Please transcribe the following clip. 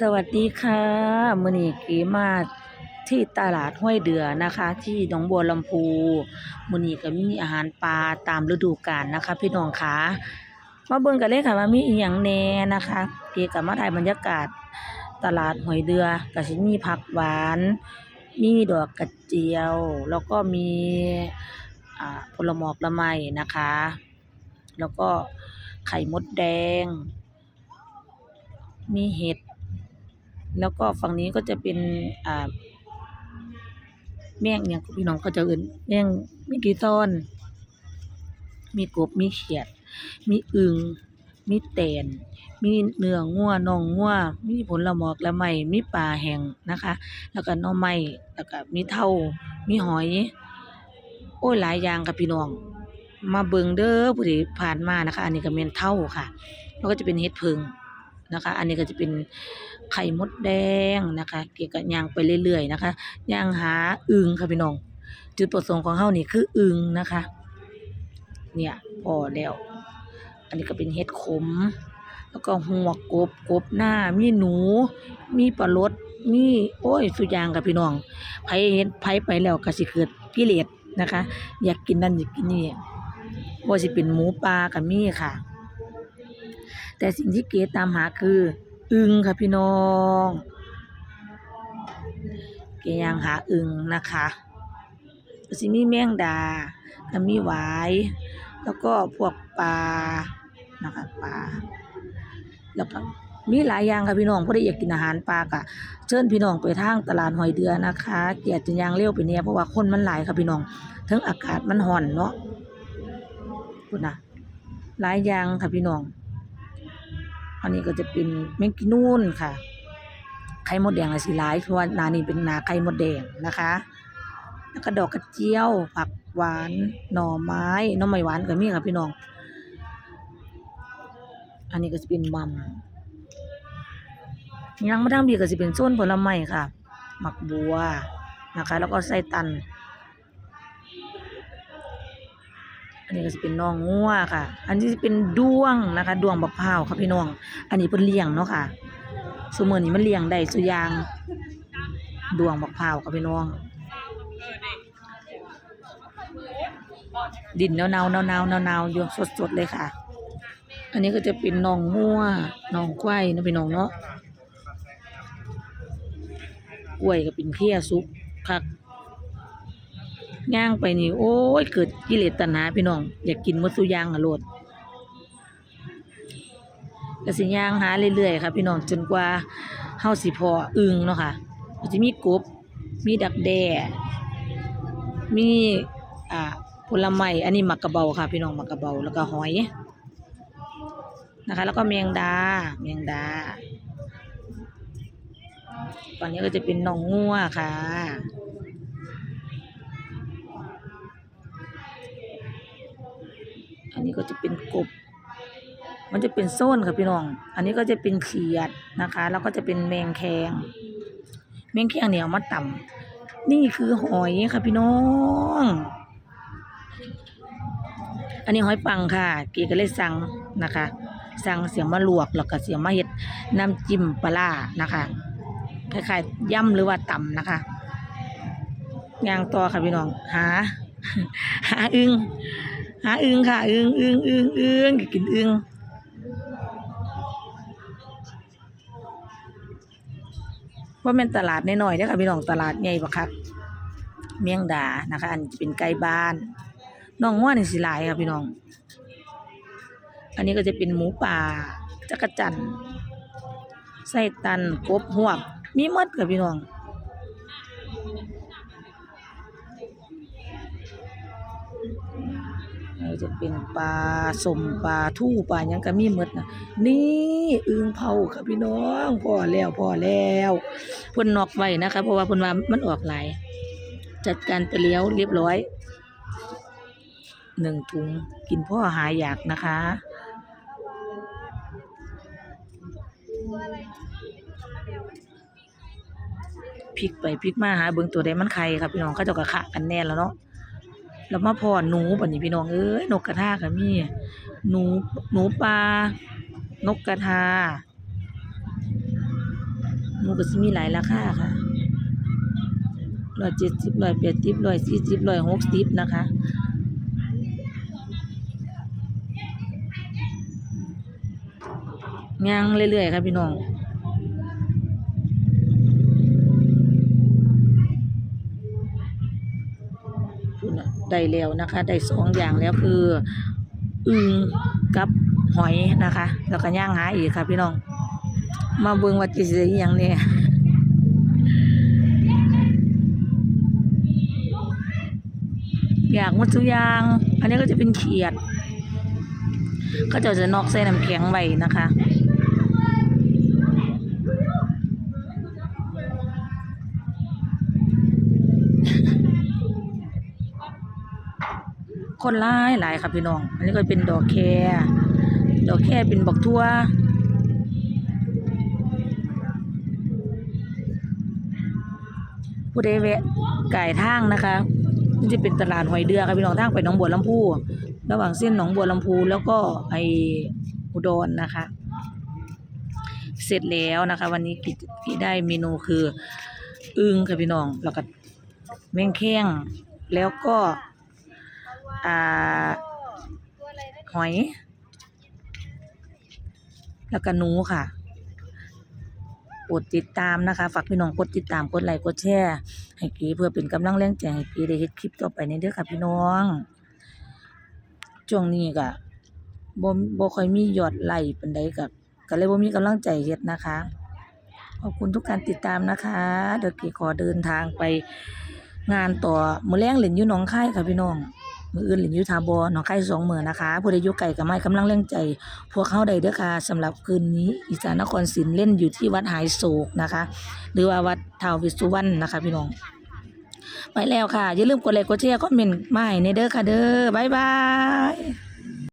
สวัสดีค่ะมือนีก๋มาที่ตลาดห้วยเดือนะคะ ที่หนองบัวลำพูมือนีก็มีอาหารปลาตามฤดูกาลนะคะ พี่น้องคะมาเบิ่งกันเลยค่ะว่ามีอีหยังแน่นะคะเก๋ก็มาถ่ายบรรยากาศตลาดห้วยเดือก็สิมีผักหวาน มีดอกกระเจียว แล้วก็มีอ่าผลหมอกละไม้นะคะ แล้วก็ไข่มดแดง มีเห็ด แล้วก็ฝั่งนี้ก็จะเป็นอ่าแมงอิหยังพี่น้องเขาจะเอิ้นแมงมงกีซ้อน มีกบมีเขียด มีอึงมีแตน มีเนื้องัวน่องงัวมีผลละหมอกละไม้มีปลาแห้งนะคะ แล้วก็น่อไม้แล้วก็มีเถ้ามีหอย โอ้ยหลายอย่างค่ะพี่น้อง มาเบิงเด้อผู้ที่ผ่านมานะคะ อันนี้ก็แม่นเถ้าค่ะ แล้วก็จะเป็นเห็ดผึ่ง นะคะ อันนี้ก็จะเป็นไข่มดแดงนะคะ เกี่ยวกับย่างไปเรื่อยๆนะคะย่างหาอึงค่ะพี่น้อง จุดประสงค์ของเฮานี่คืออึงนะคะ เนี่ยพอแล้ว อันนี้ก็เป็นเห็ดขม แล้วก็หัวกบกบหน้า มีหนู มีปลาลดมีโอ้ย สุยางค่ะพี่น้องไผเห็นไผไปแล้วก็สิเกิดกิเลสนะคะ อยากกินนั่นอยากกินนี่บ่สิเป็นหมูปลาก็มีค่ะ แต่สิ่งที่เก๋ตามหาคืออึงค่ะพี่น้อง เก๋ยังหาอึงนะคะสิมีแมงดาก็มีหวาย แล้วก็พวกปลานะคะปลาแล้วก็มีหลายอย่างค่ะพี่น้องผู้ใดอยากกินอาหารปลาก็เชิญพี่น้องไปทางตลาดหอยเดือนะคะ เกียรติยางเร็วไปเนี่ยเพราะว่าคนมันหลายค่ะพี่น้องทั้งอากาศมันร้อนเนาะพุ่นน่ะหลายอย่างค่ะพี่น้อง อันนี้ก็จะเป็นแมงกินูนค่ะ ไข่มดแดงอะสิหลายเพราะว่านานี้เป็นนาไข่มดแดงนะคะ แล้วก็ดอกกระเจียว ผักหวาน หน่อไม้หน่อไม้หวานก็มีค่ะพี่น้อง อันนี้ก็จะเป็นมัมยังมาทางบีก็จะเป็นโซนผลไม้ค่ะ หมักบัวนะคะ แล้วก็ไส้ตัน อันนี้ก็จะเป็นน้องงัวค่ะ อันนี้จะเป็นด้วงนะคะด้วงบักพร้าวค่ะพี่น้อง อันนี้เพิ่นเลี้ยงเนาะค่ะซุมื้อนี้มันเลี้ยงได้ซุยางด้วงบักพร้าวค่ะพี่น้อง ดินเนาๆเนาๆเนาๆอยู่สดๆเลยค่ะ อันนี้ก็จะเป็นหนองงัวหนองควายนะพี่น้องเนาะกล้วยก็เป็นเพี้ยสุกคัก ย่างไปนี่ โอ้ย เกิดกิเลสตัณหาพี่น้อง อยากกินมดซุย่างอะโลดก็สิย่างหาเรื่อยๆค่ะพี่น้องจนกว่าเฮาสิพออึงเนาะค่ะจะมีกบ มีดักแด้มีอ่าผลไม้อันนี้มักกระเบาค่ะ พี่น้องมักกระเบาแล้วก็หอยนะคะ แล้วก็แมงดาแมงดา ตอนนี้ก็จะเป็นหนองงัวค่ะ อันนี้ก็จะเป็นกบ มันจะเป็นโซนค่ะพี่น้อง อันนี้ก็จะเป็นเขียดนะคะ แล้วก็จะเป็นแมงแคงแมงแคงเนี่ยเอามาต่ำนี่คือหอยค่ะพี่น้อง อันนี้หอยปังค่ะ เกีก็เลยสั่งนะคะสั่งเสียงมาลวกแล้วก็เสียงมาเฮ็ดน้ำจิ้มปลาร้านะคะคล้ายๆย่ำหรือว่าต่ำนะคะยางต่อค่ะพี่น้อง หา หาอึง หาอึงค่ะ อึงอึงอึงอึงกินอึงว่าเป็นตลาดน้อยๆเด้อค่ะพี่น้องตลาดใหญ่ปะครับเมียงดานะคะ อันจะเป็นไก่บ้านน้องง่วนี่สิลายค่ะพี่น้อง อันนี้ก็จะเป็นหมูป่าจักรจันไส้ตันกบหวกมีมดค่ะพี่น้อง จะเป็นปลาสมปลาทู่ปลาหยังก็มีหมดนะนี่อึงเผาค่ะพี่น้องพอแล้วพอแล้วเพิ่นนอกไว้นะคะ เพราะว่าเพิ่นว่ามันออกหลายจัดการไปเลี้ยวเรียบร้อยหนึ่งถุงกินพ่อหายอยากนะคะพลิกไปพลิกมาหาเบิ่งตัวใดมันไข่ครับพี่น้องเขาเจ้าก็ขะกันแน่แล้วเนาะ แล้วมาพอหนูบัดนี้พี่น้องเอ้ยนกกระทาก็มีหนูหนูปลานกกระทามันก็สิมีหลายราคาค่ะร้อยเจ็ดสิบร้อยแปดสิบร้อยสี่สิบร้อยหกสิบนะคะย่างเรื่อยๆครับพี่น้อง ได้แล้วนะคะได้สองอย่างแล้วคืออึงกับหอยนะคะ แล้วก็ย่างหาอีกค่ะพี่น้อง มาเบิ่งว่าจิสิอิหยังเนี่ยอยากหมดทุกอย่าง อันนี้ก็จะเป็นเขียด ก็จะจะนอกใส่น้ำแข็งไว้นะคะ คนหลายหลายค่ะพี่น้อง อันนี้ก็เป็นดอกแครดอกแครเป็นบักทั่วผู้ใดแวะไก่ทางนะคะนี่จะเป็นตลาดหอยเดือค่ะพี่น้องทางไปหนองบัวลำพูระหว่างเส้นหนองบัวลำพูแล้วก็ไออุดรนนะคะ เสร็จแล้วนะคะ วันนี้กิที่ได้เมนูคืออึงค่ะพี่น้องแล้วก็แมงแข้งแล้วก็ หอย แล้วก็หนูค่ะกดติดตามนะคะ ฝากพี่น้องกดติดตาม กดไลค์ กดแชร์ ให้กีเพื่อเป็นกำลังแรงใจให้กีได้เฮ็ดคลิปต่อไปในเด้อค่ะพี่น้อง ช่วงนี้ก็บ่บ่ค่อยมียอดไลค์ปานใดก็ก็เลยบ่มีกำลังใจเฮ็ดนะคะ ขอบคุณทุกการติดตามนะคะ เดี๋ยวกีขอเดินทางไปงานต่อมื้อแลงเล่นอยู่หนองคายค่ะพี่น้อง มืออื่นหลินยุทธาบอหนองคายสองมื้อนะคะผู้ใดยุไก่กับไม้กำลังเรงใจ พวกเขาใดเด้อค่ะสำหรับคืนนี้อีสานนครศรีเล่นอยู่ที่วัดหายโศกนะคะ หรือว่าวัดท้าววิสุวรรณนะคะ พี่น้องไปแล้วค่ะ อย่าลืมกดไลค์กดแชร์คอมเมนต์มาให้ในเด้อค่ะเด้อบ๊ายบาย